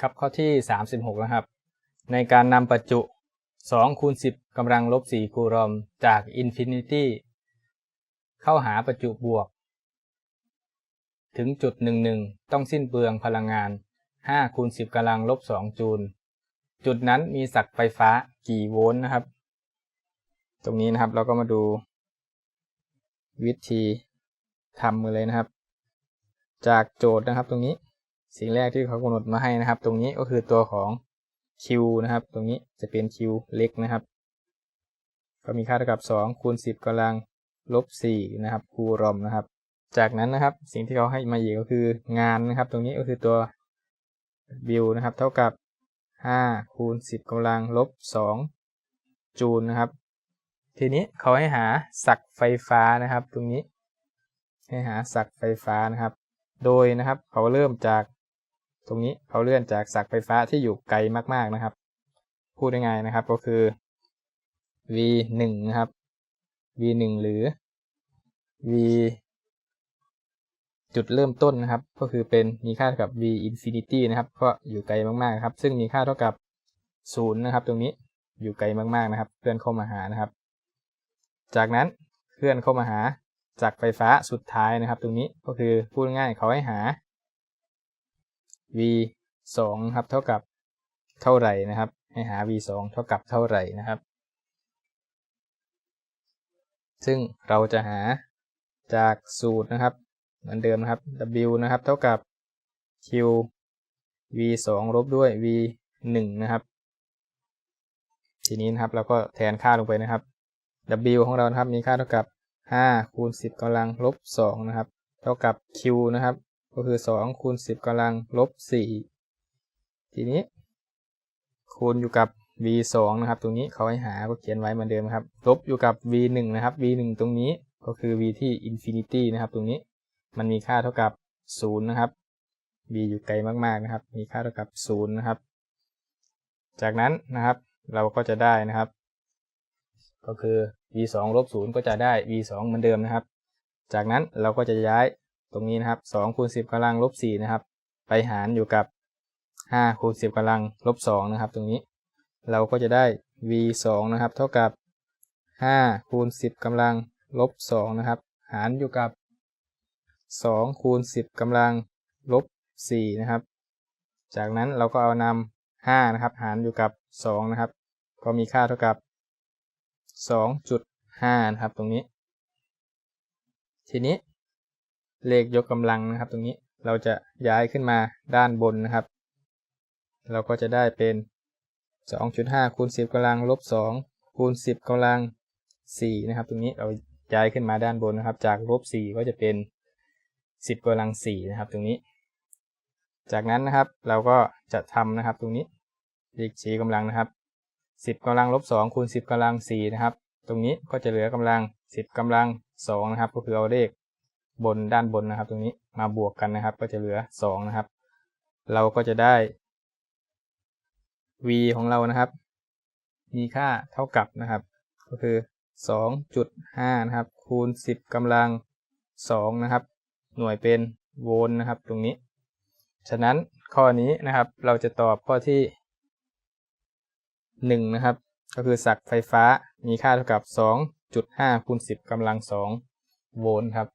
ครับข้อที่ 36 นะครับ ในการนำประจุ2คูณ10กำลังลบ4คูลอมจากอินฟินิตี้เข้าหาประจุบวก ถึงจุด 11 ต้องสิ้นเปลืองพลังงาน5คูณ10กำลังลบ2จูล จุดนั้นมีศักไฟฟ้ากี่โวลต์นะครับ ตรงนี้นะครับเราก็มาดู วิธีทำกันเลยนะครับ จากโจทย์นะครับตรงนี้ สิ่งแรกที่เขากำหนดมาให้นะครับ ตรงนี้ก็คือตัวของ Q นะครับ ตรงนี้จะเป็น Q เล็กนะครับ ก็มีค่าเท่ากับ 2 คูณ 10กำลังลบ 4 นะครับ คูลอมนะครับ จากนั้นนะครับ สิ่งที่เขาให้มาอีกก็คืองานนะครับ ตรงนี้ก็คือตัว W นะครับ เท่ากับ 5 คูณ 10กำลังลบ 2 จูลนะครับ ทีนี้เขาให้หาศักไฟฟ้านะครับ ตรงนี้ ให้หาศักไฟฟ้านะครับ โดยนะครับเขาเริ่มจาก ตรงนี้เขาเลื่อนจากศักไฟฟ้าที่อยู่ไกลมาก ๆนะครับ พูดง่ายๆนะครับก็คือ v 1นะครับ v 1หรือ v จุดเริ่มต้นนะครับ ก็คือเป็นมีค่าเท่ากับ v infinity นะครับ ก็อยู่ไกลมากๆครับ ซึ่งมีค่าเท่ากับ0นะครับ ตรงนี้อยู่ไกลมากๆนะครับเคลื่อนเข้ามาหานะครับ จากนั้นเคลื่อนเข้ามาหาจากไฟฟ้าสุดท้ายนะครับ ตรงนี้ก็คือพูดง่ายเขาให้หา v 2ครับเท่ากับเท่าไหร่นะครับ ให้หา v 2เท่ากับเท่าไหร่นะครับ ซึ่งเราจะหาจากสูตรนะครับ เหมือนเดิมนะครับ w นะครับ เท่ากับ q v 2ลบด้วย v 1นะครับ ทีนี้นะครับเราก็แทนค่าลงไปนะครับ w ของเรานะครับมีค่าเท่ากับ5คูณ10กำลังลบ2นะครับ เท่ากับ q นะครับ ก็คือ 2 คูณ 10กำลังลบ 4 ทีนี้ คูณอยู่กับ v 2นะครับ ตรงนี้เขาให้หาก็เขียนไว้เหมือนเดิมครับ ลบอยู่กับ v 1นะครับ v 1ตรงนี้ก็คือ v ที่ infinity นะครับ ตรงนี้มันมีค่าเท่ากับ 0 นะครับ v อยู่ไกลมากๆนะครับ มีค่าเท่ากับ 0 นะครับ จากนั้นนะครับเราก็จะได้นะครับ ก็คือ v 2ลบ0ก็จะได้ v 2เหมือนเดิมนะครับ จากนั้นเราก็จะย้าย ตรงนี้นะครับ2คูณ10กำลังลบ4นะครับ ไปหารอยู่กับ5คูณ10กำลังลบ2นะครับ ตรงนี้เราก็จะได้ v 2นะครับ เท่ากับ5คูณ10กำลังลบ2นะครับ หารอยู่กับ2คูณ10กำลังลบ4นะครับ จากนั้นเราก็เอานำ5นะครับ หารอยู่กับ2นะครับ ก็มีค่าเท่ากับ 2.5นะครับ ตรงนี้ ทีนี้ เลขยกกำลังนะครับ ตรงนี้เราจะย้ายขึ้นมาด้านบนนะครับ เราก็จะได้เป็น 2.5คูณ10กำลังลบ2คูณ10กำลัง4นะครับ ตรงนี้เราย้ายขึ้นมาด้านบนนะครับ จากลบ4ก็จะเป็น 10กำลัง4นะครับ ตรงนี้ จากนั้นนะครับเราก็จะทำนะครับ ตรงนี้เลขชี้กำลังนะครับ 10กำลังลบ2คูณ10กำลัง4นะครับ ตรงนี้ก็จะเหลือกำลัง 10กำลัง2นะครับ ก็คือเอาเลข บนด้านบนนะครับ ตรงนี้มาบวกกันนะครับ ก็จะเหลือ 2 นะครับ เราก็จะได้ v ของเรานะครับ มีค่าเท่ากับนะครับ ก็คือ 2.5 นะครับ คูณ 10กำลัง 2 นะครับ หน่วยเป็นโวลต์นะครับ ตรงนี้ ฉะนั้นข้อนี้นะครับ เราจะตอบข้อที่ 1 นะครับ ก็คือศักไฟฟ้ามีค่าเท่ากับ 2.5 คูณ 10กำลัง 2 โวลต์ครับ